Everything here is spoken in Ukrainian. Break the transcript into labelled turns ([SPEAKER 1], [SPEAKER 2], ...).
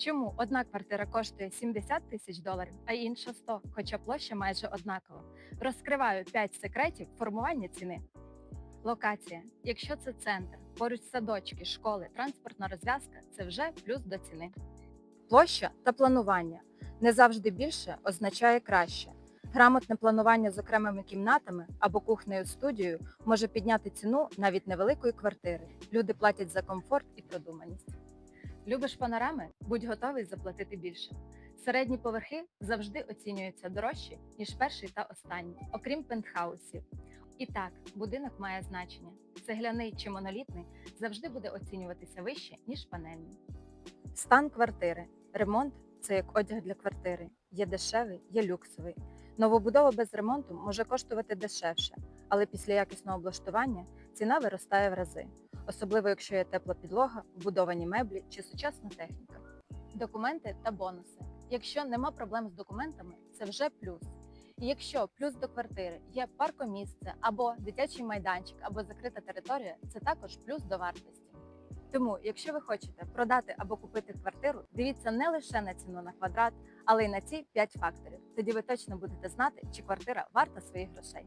[SPEAKER 1] Чому одна квартира коштує 70 тисяч доларів, а інша 100, хоча площа майже однакова? Розкриваю 5 секретів формування ціни. Локація. Якщо це центр, поруч садочки, школи, транспортна розв'язка це вже плюс до ціни. Площа та планування. Не завжди більше означає краще. Грамотне планування з окремими кімнатами або кухнею студією може підняти ціну навіть невеликої квартири. Люди платять за комфорт і продуманість. Любиш панорами? Будь готовий заплатити більше. Середні поверхи завжди оцінюються дорожче, ніж перший та останній, окрім пентхаусів. І так, будинок має значення. Цегляний чи монолітний завжди буде оцінюватися вище, ніж панельний. Стан квартири. Ремонт це як одяг для квартири. Є дешевий, є люксовий. Новобудова без ремонту може коштувати дешевше, але після якісного облаштування ціна виростає в рази, особливо якщо є тепла підлога, вбудовані меблі чи сучасна техніка. Документи та бонуси. Якщо нема проблем з документами, це вже плюс. І якщо плюс до квартири є паркомісце або дитячий майданчик, або закрита територія, це також плюс до вартості. Тому, якщо ви хочете продати або купити квартиру, дивіться не лише на ціну на квадрат, але й на ці 5 факторів. Тоді ви точно будете знати, чи квартира варта своїх грошей.